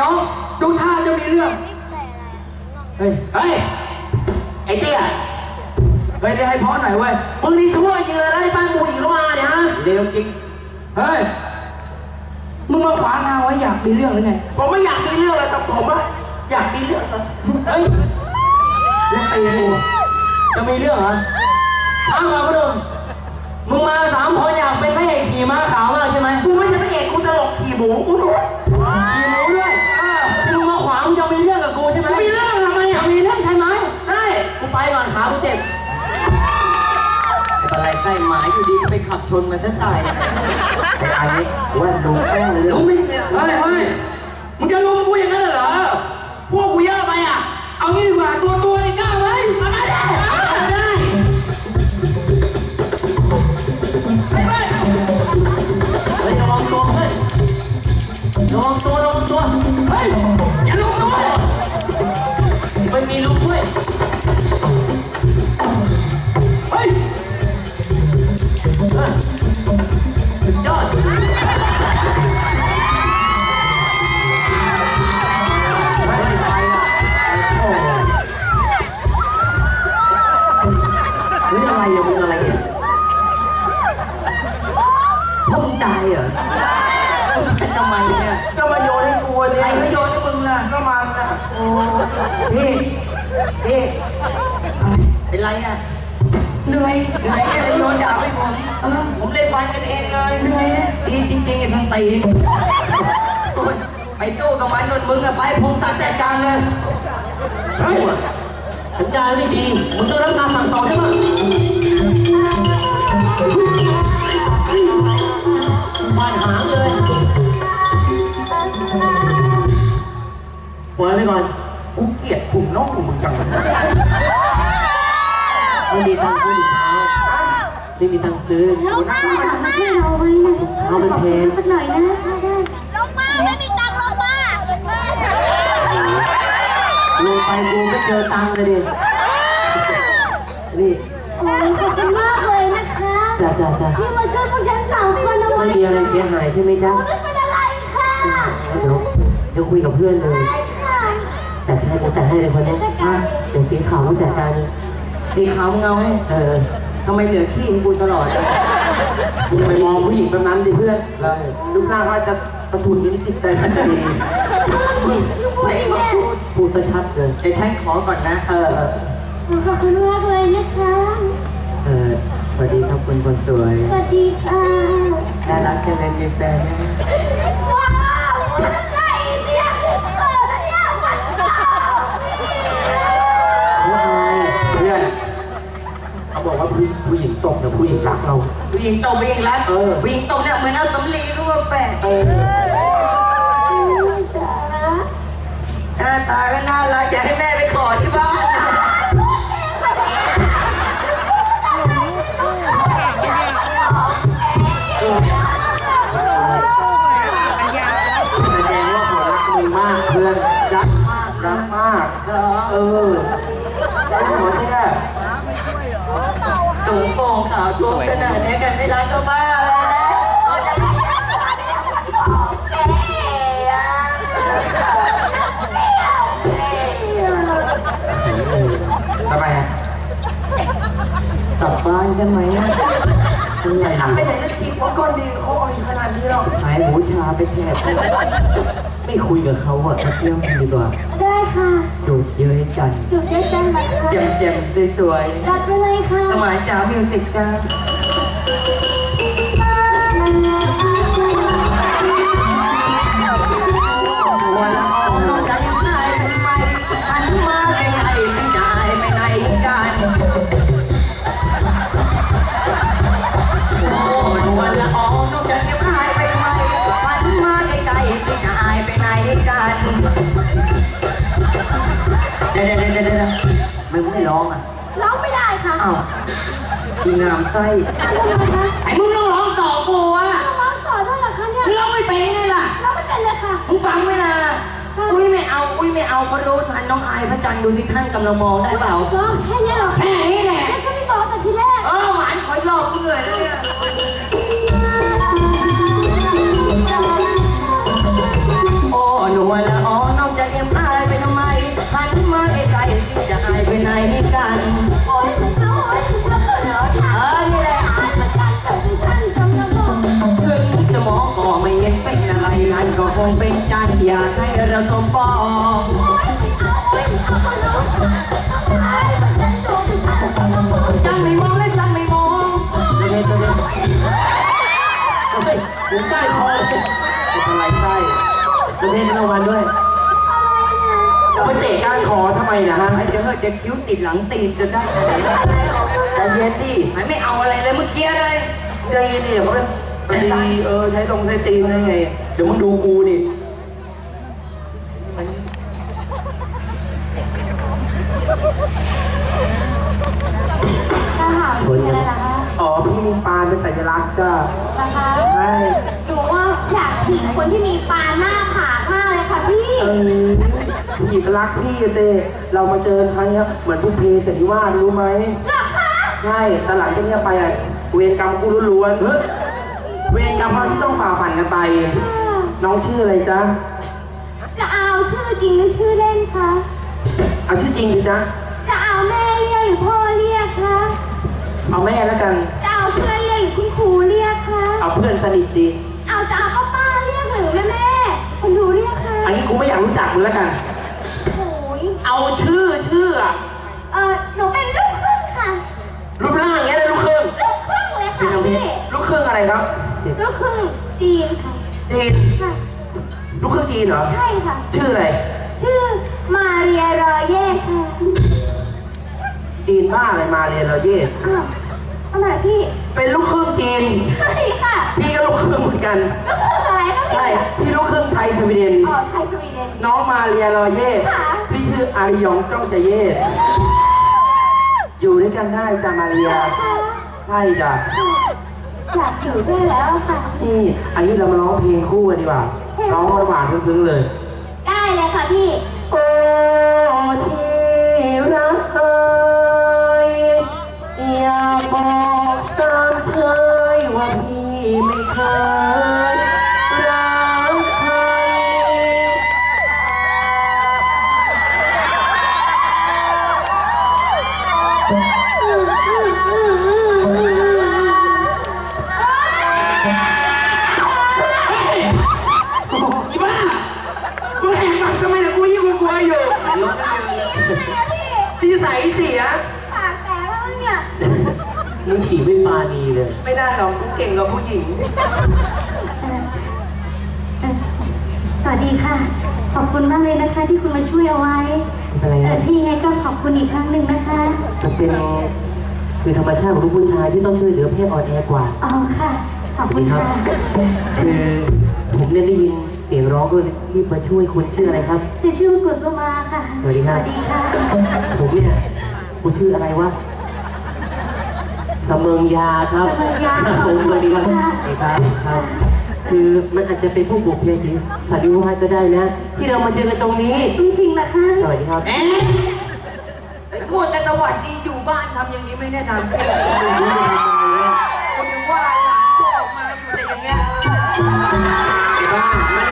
น้อง ดูท่าจะมีเรื่อง เฮ้ย เฮ้ย ไอ้เตี้ยเฮ้ยเรียกให้เพราะหน่อยเว้ย มึงนี่ชั่วจริงเลยไล่บ้านกูอีกแล้วมาเนี่ยฮะ เร็วจริง เฮ้ย มึงมาขวางทางไว้อยากมีเรื่องหรือไง ผมไม่อยากมีเรื่องอะไรกับผมอะอยากมีเรื่องอะเฮ้ยแล้วตีกูจะมีเรื่องเหรออ้าวมาพนุ่มมึงมาสามคนอยากเป็นพระเอกขี่ม้าขาวมากใช่ไหมกูไม่ใช่พระเอกกูตลกขี่หมูกูรู้ขี่ จะมีเรื่องกับกูใช่ไหมมีเรื่องทำไมจะอะมีเรื่องใช่ไหมได้กูไปก่อนขากูเจ็บอะไรใกล้หมายอยู่ดีไปขับชนมันซะตายไอ้ไอ้ว่าดูแป้งเลยลุงไม่เฮ้ยเฮ้ยมึงจะลุมกูอย่างนั้นเหรอ พวกกูเยอะไปอะ เอางี้ดีกว่าตัวตัวนี่กล้าไหมมาได้ได้ไปไปเฮ้ยระวังตัวเฮ้ยระวังตัวระวังตัว เฮ้ย พี่พี่เป็นไรอะเหนื่อยเหนื่อยแค่โยนดาบให้ผมเออผมเลยฟันกันเองเลยเหนื่อยดีจริงๆไอ้ทั้งตีนไปสู้กับมันนนมึงอะไปพงศักดิ์จัดการเลยเฮ้ยสัญญาณไม่ดีมึงต้องรับการสั่งสอนใช่ไหมบ้านหางเลยปล่อยไปก่อน กูเกลียดกลุ่มน้องมึงจังเลยไม่มีตังค์ซื้อรองเท้าไม่มีตังค์ซื้อลงมามาช่วยเราไว้นะเอาไปเทสักหน่อยนะได้ลงมาไม่มีตังค์ลงมาลงไปกูก็เจอตังค์เลยดินี่โอ้ยขอบคุณมากเลยนะคะจ้าจ้าจ้าที่มาช่วยพวกฉันสองคนเอาไว้ไม่มีอะไรเสียหายใช่ไหมจ๊ะไม่เป็นอะไรค่ะเดี๋ยวเดี๋ยวคุยกับเพื่อนเลย ได้ค่ะแต่ให้กูแต่ให้เลยคนนี้อะเดี๋ยวสีขาวต้องจัดการสีขาวมึงาให้เออทำไมเหลือขี้กูตลอดอะมึงจะไปมองผู้หญิงแบบนั้นดิเพื่อนรูปหน้าเขาจะกระทุนนิดจิตใจมันจะดีไม่มาพูดพูดซะชัดเลยแต่ฉันขอก่อนนะ เออ ขอบคุณมากเลยนะคะ เออสวัสดีครับคุณคนสวย สวัสดีค่ะน่ารักจังเลยมีแฟนไหม ว้าวอะไรเนี่ยเออเนี่ยมันเก่า ผู้ชาย เพื่อนเขาบอกว่าผู้ผู้หญิงตกแต่ ผู้หญิงรักเรา ผู้หญิงตบผู้หญิงรักเออ ผู้หญิงตบเนี่ยเหมือนเอาสำลีร่วมแปะเออจ๋าหน้าตาก็น่ารักอยากให้แม่ไปขอที่บ้าน แสดงว่าเขารักมึงมากเพื่อนรักมากรักมาก เออแล้วหมอเนี่ย สูงโป่งขาวตัวขนาดนี้กันไม่รักก็บ้าแล้วทำไมอะกลับบ้านกันไหมเป็นไรไปไหนจะทีว่าก้อนดีเขาอ่อนขนาดนี้หรอกหายหูชาไปแทบ ไม่คุยกับเขาอะเที่ยวดีกว่าได้ค่ะจูบเย้ยจันจุดได้จังไหมคะแจ่มแจ่มสวยจัดไปเลยค่ะๆสมัยจ๋ามิวสิกจ้า ร้องอะร้องไม่ได้ค่ะอ้าวอีงามไส้ทำไมคะไอ้มึงต้องร้องต่อกูอะร้องต่อด้วยเหรอคะเนี่ยร้องไม่เป็นไงล่ะร้องไม่เป็นเลยค่ะมึงฟังไหมนะอุ้ยไม่เอา อุ้ยไม่เอาเขารู้ทันน้องอายพระจันทร์ดูสิท่านกำลังมองได้เปล่าร้องแค่นี้เหรอแค่นี้ ให้เราสมปองจังไม่มองและจังไม่มองเดี๋ยวเดี๋ยวเดี๋ยวเฮ้ยถึงใต้คอเลยเป็นอะไรใต้จะเล่นรางวัลด้วยจะไปเตะก้านคอทำไมนะฮะไอ้เดี๋ยวเฮ้ยเดี๋ยวคิ้วติดหลังตีนจะได้ใจเย็นดิไม่เอาอะไรเลยเมื่อกี้เลยใจเย็นดิเขาเป็นตีเออใช้ตรงใช้ตีนได้ไงเดี๋ยวมึงดูกูนี่ คะอ๋อพี่มีปานเป็นสัญลักษณ์จ้ะนะคะใช่หนูว่าอยากผีคนที่มีปลาหน้าผากมากเลยค่ะพี่เออผู้หญิงรักพี่เต้เรามาเจอครั้งเนี้ยเหมือนบุพเพสันนิวาสรู้ไหมหรอคะใช่แต่หลังจากเนี้ยไปอะเวรกรรมกูล้วนๆเฮ้ยเวรกรรมที่ต้องฝ่าฟันกันไป น้องชื่ออะไรจ๊ะจะเอาชื่อจริงหรือชื่อเล่นคะเอาชื่อจริงดิจ๊ะจะเอาแม่เรียกหรือพ่อเรียกคะเอาแม่แล้วกันจะ เอาเพื่อนเรียกหรือคุณครูเรียกคะเอาเพื่อนสนิทดี เอาจะเอาป้าป้าเรียกหรือแม่แม่คุณดูเรียกคะอันนี้กูไม่อยากรู้จักมึงแล้วกัน โอ้ยเอาชื่อชื่ออะเออหนูเป็นลูกครึ่งค่ะ รูปร่างอย่างเงี้ยเลยลูกครึ่งลูกครึ่งเลยเป็นค่ะทำพี่ลูกครึ่งอะไรครับลูกครึ่งจีนค่ะจีนค่ะลูกครึ่งจีนเหรอ ใช่ค่ะ ชื่ออะไร ชื่อมาเรียรอเย่ค่ะจีนบ้าอะไรมาเรียนเราเย่อ้าว อะไรพี่เป็นลูกครึ่งจีน ใช่ค่ะพี่ก็ลูกครึ่งเหมือนกันลูกครึ่งอะไรคะพี่ใช่พี่ลูกครึ่งไทยสวีเดน อ๋อไทยสวีเดน น้องมาเรียรอเย่ค่ะ พี่ชื่ออาริยองจ้องจะเย่อยู่ด้วยกันได้จ้ามาเรียค่ะใช่จ้ะอยากอยู่ด้วยแล้วค่ะ นี่อันนี้เรามาร้องเพลงคู่กันดีกว่าร้องหวานๆซึ้งๆเลย ได้เลยค่ะพี่ มึงฉี่ไม่ปานีเลย ไม่ได้หรอกกูเก่งกว่าผู้หญิง สวัสดีค่ะ ขอบคุณมากเลยนะคะ ที่คุณมาช่วยเอาไว้ไม่เป็นไรแต่นะที่ไงก็ขอบคุณอีกครั้งหนึ่งนะคะมันเป็นคือธรรมชาติของลูกผู้ชายที่ต้องช่วยเหลือเพศอ่อนแอกว่า อ๋อค่ะ ขอบคุณค่ะคือผมเนี่ยได้ยินเสียงร้องด้วยรีบมาช่วยคุณชื่ออะไรครับ จะชื่อกุสุมาค่ะ สวัสดีครับ สวัสดีค่ะ ผมเนี่ยคุณชื่ออะไรวะ เสมิงยาครับเสมิงยาครับผมสวัสดีครับค่ะสวัสดีครับครับ คือมันอาจจะเป็นผู้บุกเพศสันนิวาสก็ได้นะ ที่เรามาเจอกันตรงนี้ จริงๆนะคะสวัสดีครับเอ๊ะไอ้กูแต่สวัสดีอยู่บ้านทำอย่างนี้ไม่แน่นอนไม่รู้จะทำยังไงเนี่ย